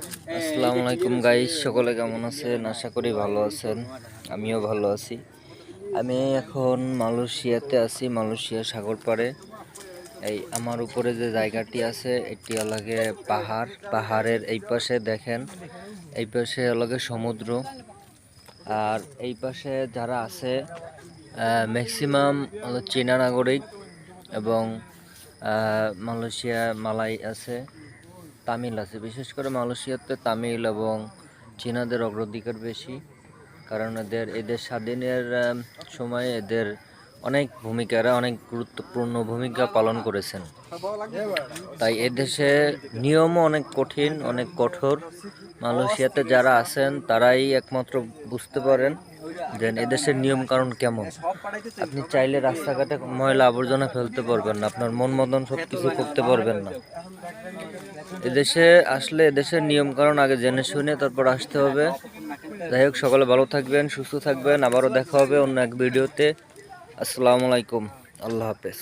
আসসালামু আলাইকুম গাইস, সকলে কেমন আছেন? আশা করি ভালো আছেন। আমিও ভালো আছি। আমি এখন মালয়েশিয়াতে আছি, মালয়েশিয়া সাগর পাড়ে। এই আমার উপরে যে জায়গাটি আছে, এটি লাগে পাহাড়। পাহাড়ের এই পাশে দেখেন, এই পাশে লাগে সমুদ্র। আর এই পাশে যারা আছে ম্যাক্সিমাম চীনা নাগরিক এবং মালয়েশিয়া মালাই আছে। তামিল আছে। বিশেষ করে মালয়েশিয়াতে তামিল এবং চীনাদের অগ্রাধিকার বেশি, কারণ এদের এদের স্বাধীনের সময় এদের অনেক ভূমিকারা, অনেক গুরুত্বপূর্ণ ভূমিকা পালন করেছেন। তাই এদেশে নিয়মও অনেক কঠিন, অনেক কঠোর। মালয়েশিয়াতে যারা আছেন, তারাই একমাত্র বুঝতে পারেন যে এদেশের নিয়ম কারণ কেমন? আপনি চাইলে রাস্তাঘাটে ময়লা আবর্জনা ফেলতে পারবেন না, আপনার মন মতন সব কিছু করতে পারবেন না। এদেশে আসলে, এদেশের নিয়ম কারণ আগে জেনে শুনে তারপর আসতে হবে। যাই হোক, সকালে ভালো থাকবেন, সুস্থ থাকবেন। আবারও দেখা হবে অন্য এক ভিডিওতে। আসসালামু আলাইকুম। আল্লাহ হাফেজ।